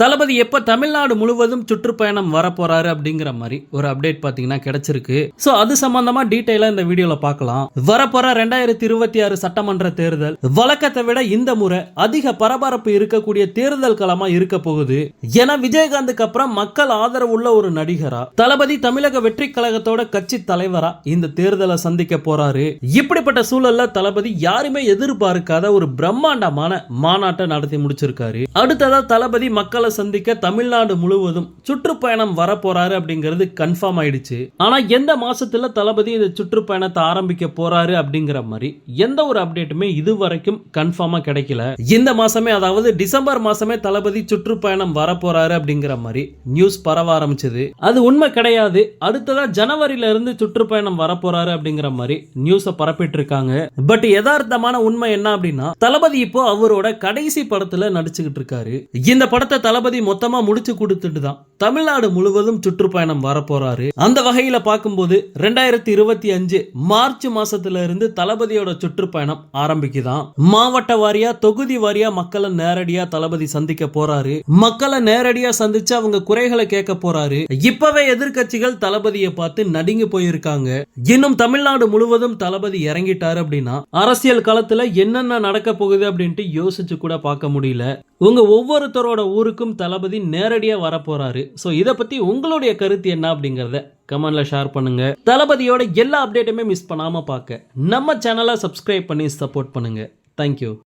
தளபதி எப்ப தமிழ்நாடு முழுவதும் சுற்றுப்பயணம் வர போறாரு அப்படிங்கிற மாதிரி ஒரு அப்டேட் பாத்தீங்கன்னா கிடைச்சிருக்கு. ஸோ அது சம்பந்தமா டீட்டெயிலாக இந்த வீடியோல பார்க்கலாம் வரப்போற ரெண்டாயிரத்தி இருபத்தி ஆறு சட்டமன்ற தேர்தல் வழக்கத்தை விட இந்த முறை அதிக பரபரப்பு இருக்கக்கூடிய தேர்தல் களமா இருக்க போகுது. என விஜயகாந்துக்கு அப்புறம் மக்கள் ஆதரவு உள்ள ஒரு நடிகரா தளபதி தமிழக வெற்றி கழகத்தோட கட்சி தலைவரா இந்த தேர்தலை சந்திக்க போறாரு. இப்படிப்பட்ட சூழல்ல தளபதி யாருமே எதிர்பார்க்காத ஒரு பிரம்மாண்டமான மாநாட்டை நடத்தி முடிச்சிருக்காரு. அடுத்ததா தளபதி மக்களை சந்திக்க தமிழ்நாடு முழுவதும் சுற்றுப்பயணம் வரப்போறாரு அப்படிங்கிறது கன்ஃபார்ம் ஆயிடுச்சு. ஆனா எந்த மாசத்துல தளபதி இந்த சுற்றுப்பயணத்தை ஆரம்பிக்க போறாரு அப்படிங்கிற மாதிரி எந்த ஒரு அப்டேட்டுமே இது வரைக்கும் கன்ஃபார்மா கிடைக்கல. இந்த மாசமே அதாவது டிசம்பர் மாசமே தளபதி சுற்றுப்பயணம் வரப்போறாரு அப்படிங்கிற மாதிரி நியூஸ் பரவ ஆரம்பிச்சது. அது உண்மை கிடையாது. அடுத்ததா ஜனவரியில இருந்து சுற்றுப்பயணம் வரப்போறாரு அப்படிங்கிற மாதிரி நியூஸ பரப்பிட்டு இருக்காங்க பட் யதார்த்தமான உண்மை என்ன அப்படின்னா தளபதி இப்போ அவரோட கடைசி படத்துல நடிச்சுக்கிட்டு இருக்காரு. இந்த படத்தை தளபதி மொத்தமா முடிச்சு கொடுத்துட்டு தான் தமிழ்நாடு முழுவதும் சுற்றுப்பயணம் வர போறாரு அந்த வகையில பார்க்கும்போது ரெண்டாயிரத்தி இருபத்தி அஞ்சு மார்ச் மாசத்துல இருந்து தளபதியோட சுற்றுப்பயணம் ஆரம்பிக்குதான். மாவட்ட வாரியா தொகுதி வாரியா மக்களை நேரடியா தளபதி சந்திக்க போறாரு. மக்களை நேரடியா சந்திச்சு அவங்க குறைகளை கேட்க போறாரு. இப்பவே எதிர்கட்சிகள் தளபதியை பார்த்து நடுங்கி போயிருக்காங்க. இன்னும் தமிழ்நாடு முழுவதும் தளபதி இறங்கிட்டாரு அப்படின்னா அரசியல் களத்துல என்னென்ன நடக்க போகுது அப்படின்ட்டு யோசிச்சு கூட பார்க்க முடியல. உங்கள் ஒவ்வொருத்தரோட ஊருக்கும் தளபதி நேரடியாக வரப்போகிறாரு ஸோ இதை பற்றி உங்களுடைய கருத்து என்ன அப்படிங்கிறத கமெண்டில் ஷேர் பண்ணுங்கள் தளபதியோட எல்லா அப்டேட்டுமே மிஸ் பண்ணாமல் பார்க்க நம்ம சேனலை சப்ஸ்கிரைப் பண்ணி சப்போர்ட் பண்ணுங்கள் தேங்க்யூ